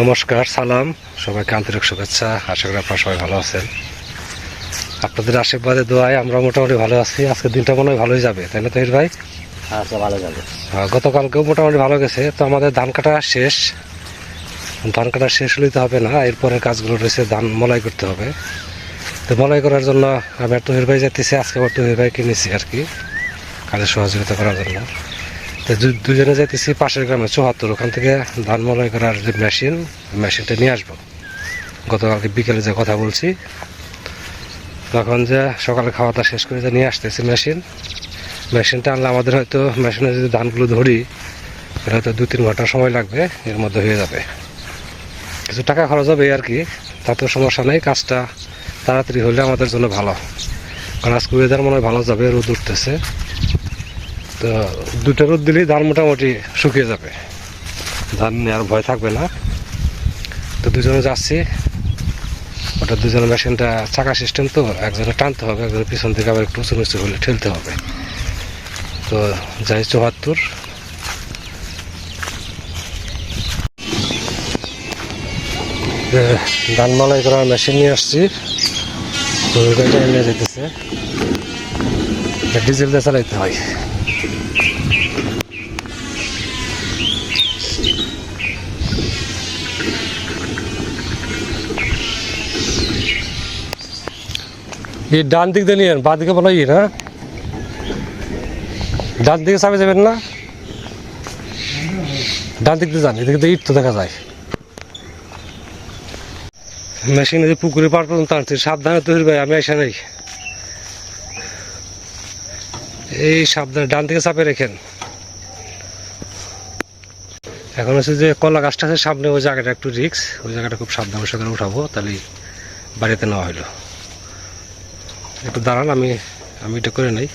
নমস্কার সালাম। সবাইকে আন্তরিক শুভেচ্ছা। আশা করি আপনারা সবাই ভালো আছেন। আপনাদের আশীর্বাদে দোয়ায় আমরা মোটামুটি ভালো আছি। আজকের দিনটা মনে হয় ভালোই যাবে তাই না তহির ভাই? আচ্ছা ভালো যাবে। গতকালকেও মোটামুটি ভালো গেছে। তো আমাদের ধান কাটা শেষ। ধান কাটা শেষ হলেই তো হবে না। এরপরের কাজগুলো রয়েছে ধান মলাই করতে হবে। তো মলাই করার জন্য আমি আর তহির ভাই যেতেছি আজকে আবার তহির ভাই কিনেছি আর কি কাজে সহযোগিতা করার জন্য। তো দুজনে যাইতেছি পাশের গ্রামে, চুয়াত্তর, ওখান থেকে ধান মলাই করার যে মেশিন, মেশিনটা নিয়ে আসব। গতকালকে বিকেলে যে কথা বলছি, তখন যে সকালে খাওয়া দাওয়া শেষ করে যে নিয়ে আসতেছি মেশিন। মেশিনটা আনলে আমাদের হয়তো মেশিনে যদি ধানগুলো ধরি এটা হয়তো দু তিন ঘণ্টা সময় লাগবে, এর মধ্যে হয়ে যাবে। কিছু টাকা খরচ হবে আর কি, তাতেও সমস্যা নেই, কাজটা তাড়াতাড়ি হলে আমাদের জন্য ভালো। কারণ আজকে ওয়েদার মনে হয় ভালো যাবে, রোদ উঠতেছে। তো দুটো রোদ দিলেই ধান মোটামুটি শুকিয়ে যাবে। ধান আর ভয় থাকবে না। তো দুজনে যাচ্ছি। ওটা দুজনের মেশিনটা, চাকা সিস্টেম তো, একজনে টানতে হবে একজনের পিছন থেকে আবার একটু উঁচু নিচু হলে ঠেলতে হবে। তো যাই চুয়াত্তর। ধান মালাই করার মেশিন নিয়ে আসছি। তো গাড়িটা নিয়ে যেতেছে ডিজেল দিয়ে চালাইতে হয়। এই ডান দিক দিয়ে নিয়ে বা দিকে বলো ই, না? ডান দিকে চাপে যাবেন না। ডান দিক দিয়ে যান, এদিকে ইট তো দেখা যায়। মেশিনে যে পুকুরে পার পর্যন্ত আনছি সাবধানে তৈরি ভাই, আমি এসে নেই। এই সাবধানে ডান দিকে চাপে রেখেন। এখন হচ্ছে যে কলা গাছটা আছে সামনে, ওই জায়গাটা একটু রিক্স ওই জায়গাটা খুব সাবধানের সাথে উঠাবো, তাহলে বাড়িতে নেওয়া হলো একটু দাঁড়ান, আমি আমি এটা করে নেই।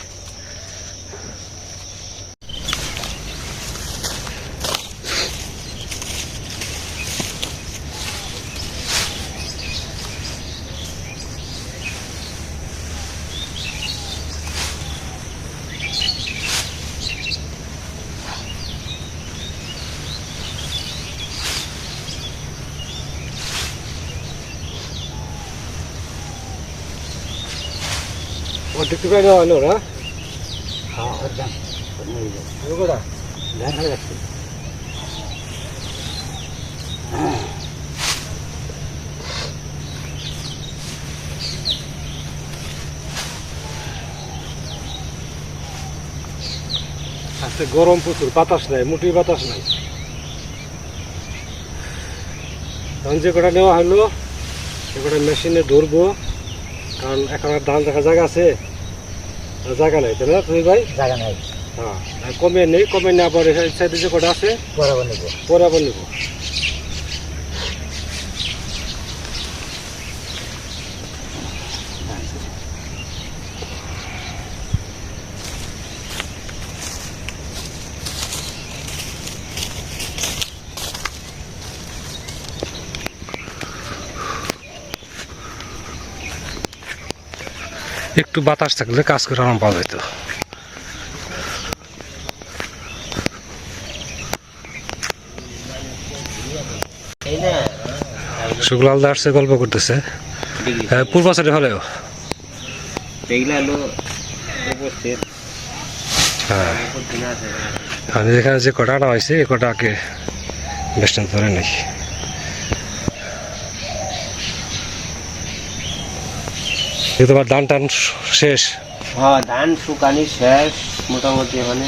অর্ধেক টুকরা নেওয়া হলো না হ্যাঁ একদম কোথা ধান হয়ে যাচ্ছে। আজকে গরম প্রচুর বাতাস নাই মুটি বাতাস নাই। ধান যে কটা নেওয়া হলো সে কটা মেশিনে ধরবো কারণ এখন আর ধান রাখার জায়গা আছে। জায়গা নাই তাই না তুমি ভাই? জায়গা নাই। হ্যাঁ কমে নেই কমে না পরে সাইডে যে কটা আছে? বরাবর নেব। পরে আবার নেব। একটু বাতাস থাকলে কাজ করে আরাম পাওয়া যেত শুক্লাল দাস সে গল্প করতেছে। হ্যাঁ পূর্ব সাইডে হলেও। হ্যাঁ। যেখানে যে কটা আনা হয়েছে, এই কটাকে বেস্টেন ধরে নেই। তোমার ধান টান শেষ? হ্যাঁ ধান শুকানি শেষ মোটামুটি মানে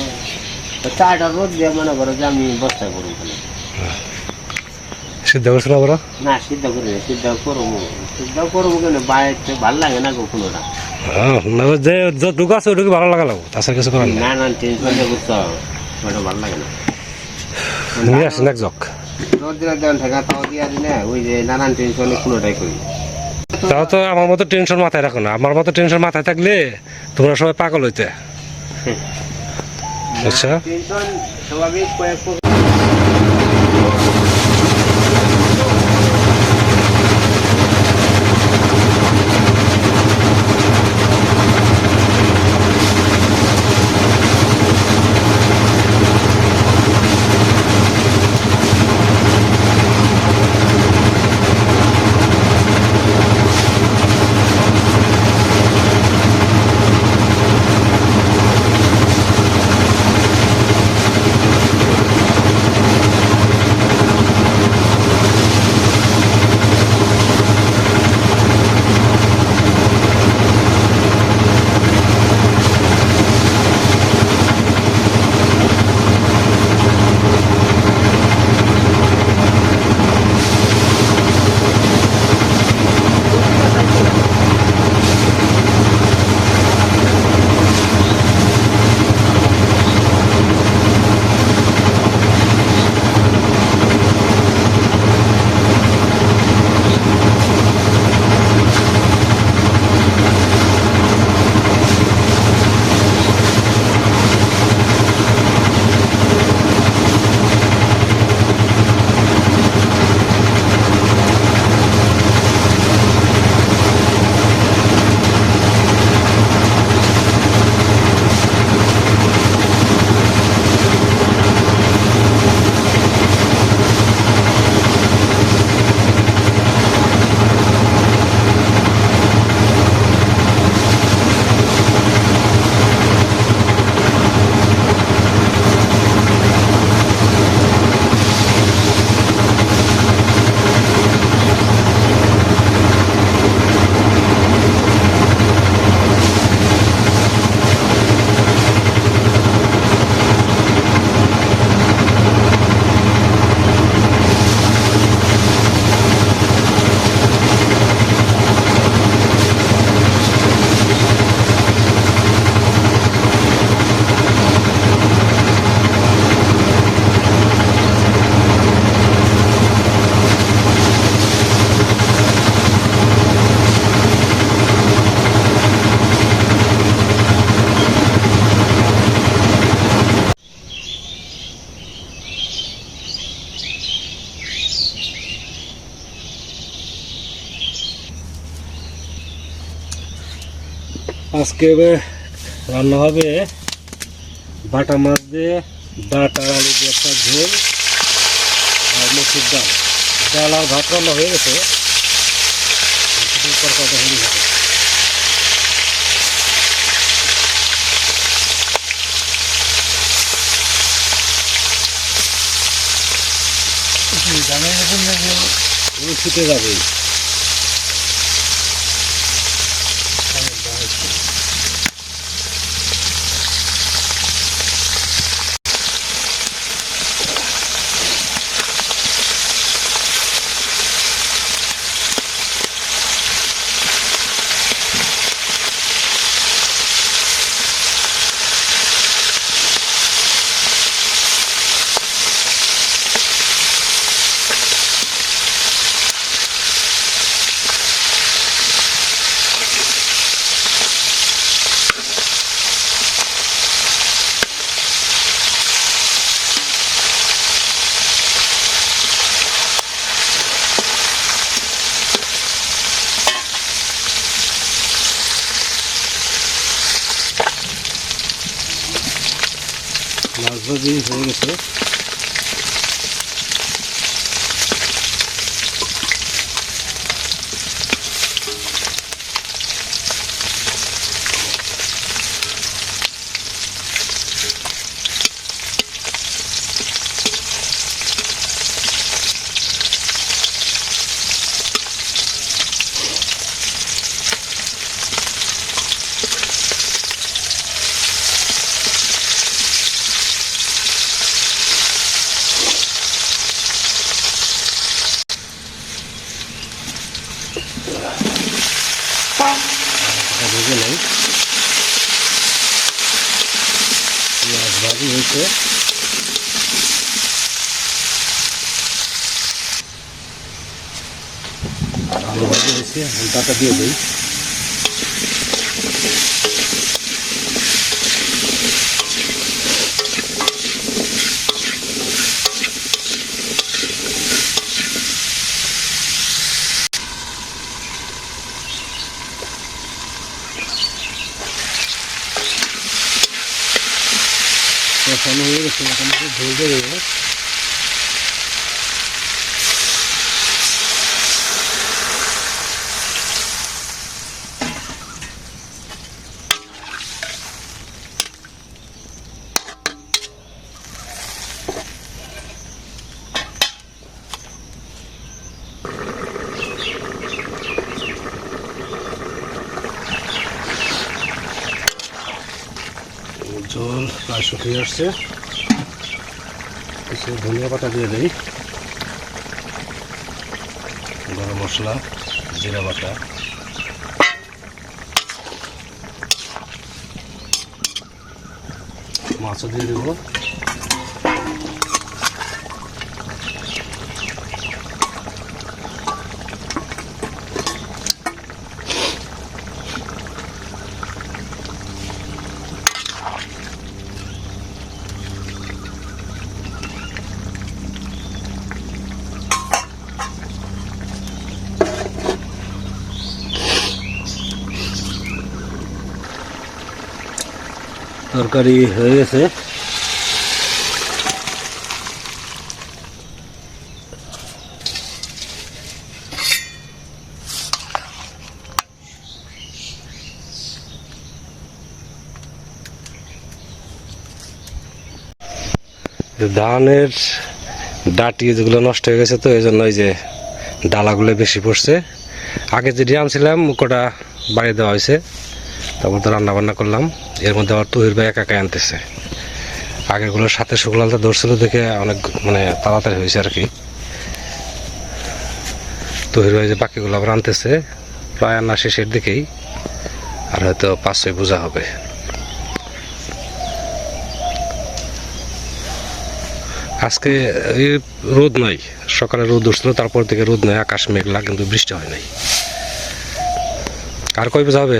চারটা রোদ দিয়ে মনে করো যে আমি বস্তা করব সিদ্ধ করছিল বড় না সিদ্ধ করি না সিদ্ধ করব। সিদ্ধ করব কেন? বাইরে ভালো লাগে না কখনোটা হ্যাঁ না, যে যতটুকু আছে ওটুকু ভালো লাগা লাগবো তাছাড়া কিছু করার না না টেনশন দিয়ে করতে হবে ওটা ভালো লাগে না। নিয়ে আসেন এক জক রোদ দিলে দেন ঠেকা তাও দিয়া না ওই যে নানান টেনশনে কোনোটাই করি তাও তো আমার মতো টেনশন মাথায় রাখো না। আমার মতো টেনশন মাথায় থাকলে তোমরা সবাই পাগল হইতে। আচ্ছা। আজকে রান্না হবে বাটা মাছ দিয়ে ডাটা আলু দিয়ে একটা ঝোল আর মুসুর ডাল। ডাল আর ভাত রান্না হয়ে গেছে। তরকারিটা হলেই হবে ওই ছুটে যাবে। ভেজে নেই। পেঁয়াজ ভাজি হয়েছে। আলু ভাজি হয়েছে ডাটা দিয়ে দিই। কষানো হয়ে গেছে দেবো। ঝোল প্রায় শুকিয়ে আসছে। কিছু ধনিয়া পাতা দিয়ে দিই। গরম মশলা, জিরা বাটা। মাছও দিয়ে দেবো। তরকারি হয়ে গেছে। ধানের ডাটি যেগুলো নষ্ট হয়ে গেছে তো এই জন্য এই যে ডালাগুলো বেশি পড়ছে। আগে যে ড্রাম ছিলাম কটা বাড়িয়ে দেওয়া হয়েছে। তারপর তো রান্না বান্না করলাম। এর মধ্যে আবার তহির ভাই একা একাই আনতেছে। আগেরগুলোর সাথে শুকলালটা ধরছিল দেখে অনেক মানে তাড়াতাড়ি হয়েছে আর কি তহির ভাই যে বাকিগুলো আবার আনতেছে, প্রায় আনা শেষের দিকেই, আর হয়তো পাঁচ ছয় বোঝা হবে। আজকে রোদ নাই, সকালে রোদ উঠছিল, তারপর থেকে রোদ নাই, আকাশ মেঘলা, কিন্তু বৃষ্টি হয় নাই। আর কয় বোঝা হবে?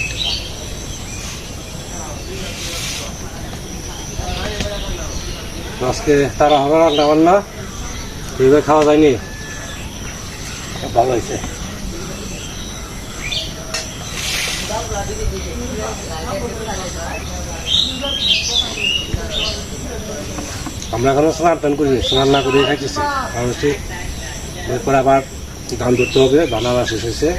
আজকে তারা হবে রান্না বান্না এইভাবে খাওয়া যায়নি। ভালো হয়েছে। আমরা এখনও স্নান টান করি, স্নান না করে খাইতেছি। কারণ হচ্ছে এরপরে আবার ধান ধরতে হবে ধান আবার শেষ হয়েছে।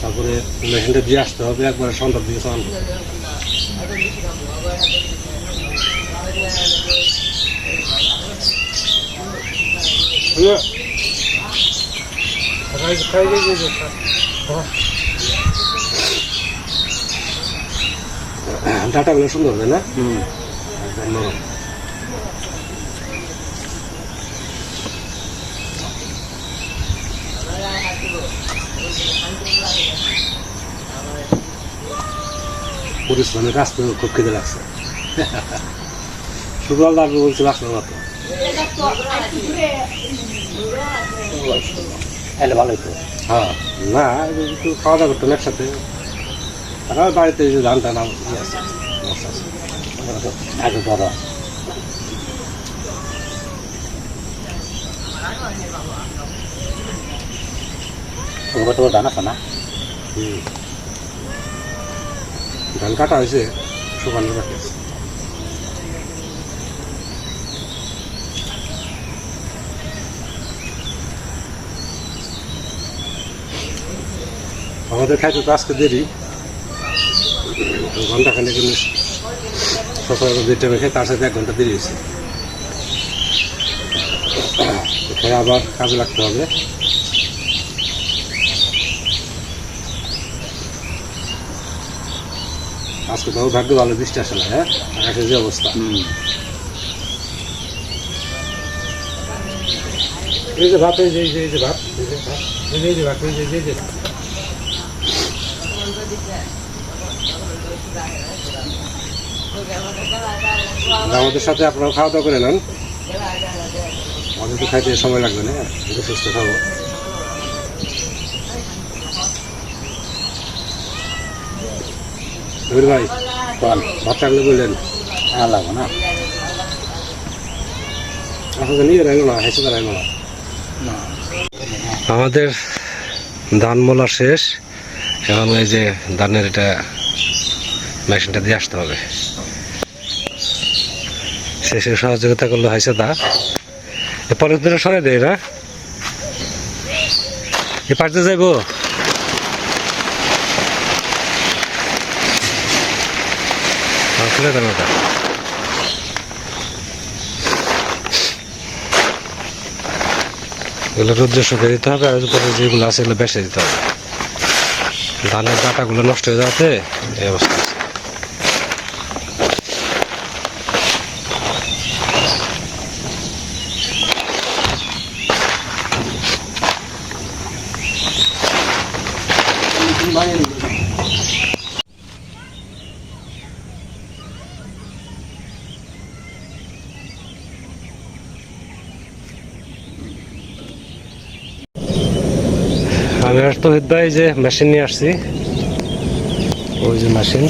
তারপরে মেশিনটা দিয়ে আসতে হবে, একবারে সন্ধ্যার দিকে স্নান করতে। ইয়ে। ডাটাগুলো সুন্দর হবে না নরম পরিশ্রমের কাজ তো খুব খেতে লাগছে শুক্রবার দাবি বলছি বাসনা মতো এলে ভালো হইতো হ্যাঁ না একটু খাওয়া দাওয়া করতাম একসাথে। আর বাড়িতে যে ধান টান। আগে ধরো তোমার তো দানা আছে না? ধান কাটা হয়েছে শুকানোর বাকি আছে আমাদের খাইতে তো আজকে দেরি। ঘণ্টা খানে কিন্তু সচরাচর যে টাইমে খাই তার সাথে এক ঘণ্টা দেরি হয়েছে। খেয়ে আবার কাজে লাগতে হবে। আজকে তো ভাগ্য ভালো বৃষ্টি আসে না হ্যাঁ? আকাশের যে অবস্থা। এই যে ভাত এই যে যে এই যে ভাত এই যে ভাত এই যে এই যে ভাত এই যে এই যে এই যে আমাদের সাথে আপনারাও খাওয়া দাওয়া করে নেন। আমাদের তো খাইতে সময় লাগবে না, একটু সুস্থ খাব ভাই থাকলে বললেন, আর লাগবো না। নিয়ে না আমাদের ধান মোলা শেষ। এখন এই যে ধানের এটা মেশিনটা দিয়ে আসতে হবে। শেষে সহযোগিতা করলে হয়েছে তা। পরের দিনে সরে দেয় না। এ পাশে যাইব। দেন ওটা। এগুলো রোদ্রে শুকিয়ে দিতে হবে, আর উপরে যেগুলো আছে এগুলো বেসে দিতে হবে। ধানের ডাটাগুলো নষ্ট হয়ে যাচ্ছে এই অবস্থা আছে। আমি আর ভাই যে মেশিন নিয়ে আসছি ওই যে মেশিন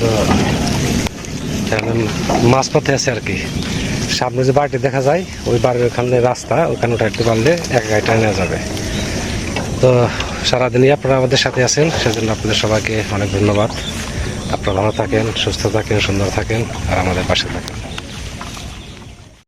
তো মাছ পথে আছে আর কি সামনে যে বাড়িটি দেখা যায় ওই বাড়ির ওখানে রাস্তা ওখানে উঠাইতে পারলে এক গাড়িটা নেওয়া যাবে তো সারাদিনই আপনারা আমাদের সাথে আছেন, সেজন্য আপনাদের সবাইকে অনেক ধন্যবাদ। আপনারা ভালো থাকেন, সুস্থ থাকেন, সুন্দর থাকেন, আর আমাদের পাশে থাকেন।